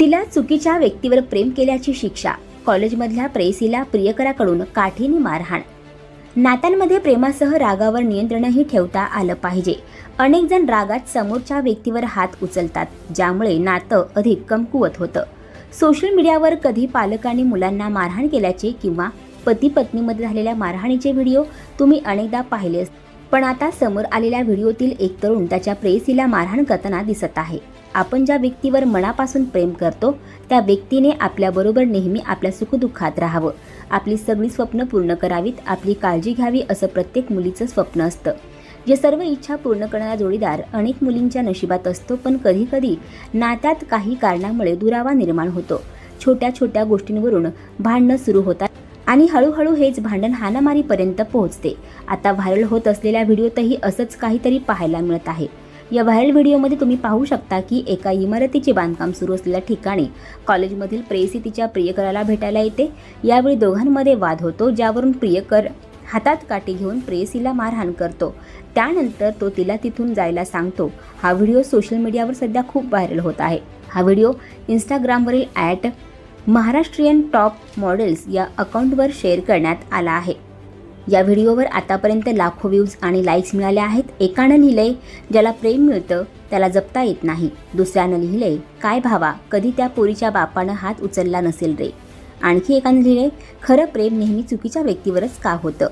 तिला चुकीच्या व्यक्तीवर प्रेम केल्याची शिक्षा. कॉलेजमधल्या प्रेयसीला प्रियकराकडून काठीने मारहाण. नात्यांमध्ये प्रेमासह रागावर नियंत्रणही ठेवता आलं पाहिजे. अनेक जण रागात समोरच्या व्यक्तीवर हात उचलतात ज्यामुळे नातं अधिक कमकुवत होतं. सोशल मीडियावर कधी पालकांनी मुलांना मारहाण केल्याचे किंवा पती पत्नीमध्ये झालेल्या मारहाणीचे व्हिडिओ तुम्ही अनेकदा पाहिले पण आता समोर आलेल्या व्हिडिओतील एक तरुण त्याच्या प्रेयसीला मारहाण करताना दिसत आहे. आपण ज्या व्यक्तीवर मनापासून प्रेम करतो त्या व्यक्तीने आपल्याबरोबर नेहमी आपल्या सुखदुःखात राहावं. आपली सगळी स्वप्न पूर्ण करावीत आपली काळजी घ्यावी असं प्रत्येक मुलीचं स्वप्न असतं. जे सर्व इच्छा पूर्ण करणारा जोडीदार अनेक मुलींच्या नशिबात असतो पण कधीकधी नात्यात काही कारणामुळे दुरावा निर्माण होतो. छोट्या छोट्या गोष्टींवरून भांडणं सुरू होतात आणि हळूहळू हेच भांडण हानामारीपर्यंत पोहोचते. आता व्हायरल होत असलेल्या व्हिडिओतही असंच काहीतरी पाहायला मिळत आहे. या व्हायरल व्हिडिओमध्ये तुम्ही पाहू शकता की एका इमारतीचे बांधकाम सुरू असलेल्या ठिकाणी कॉलेजमधील प्रेयसी तिच्या प्रियकराला भेटायला येते. यावेळी दोघांमध्ये वाद होतो ज्यावरून प्रियकर हातात काठी घेऊन प्रेयसीला मारहाण करतो. त्यानंतर तो तिला तिथून जायला सांगतो. हा व्हिडिओ सोशल मीडियावर सध्या खूप व्हायरल होत आहे. हा व्हिडिओ इंस्टाग्रामवरील ॲट महाराष्ट्रीयन टॉप मॉडेल्स या अकाउंटवर शेअर करण्यात आला आहे. या व्हिडिओवर आतापर्यंत लाखो व्ह्यूज आणि लाईक्स मिळाल्या आहेत. एकानं लिहिलंय ज्याला प्रेम मिळतं त्याला जपता येत नाही. दुसऱ्यानं लिहिलंय काय भावा कधी त्या पोरीच्या बापानं हात उचलला नसेल रे? आणखी एकानं लिहिलंय खरं प्रेम नेहमी चुकीच्या व्यक्तीवरच का होतं?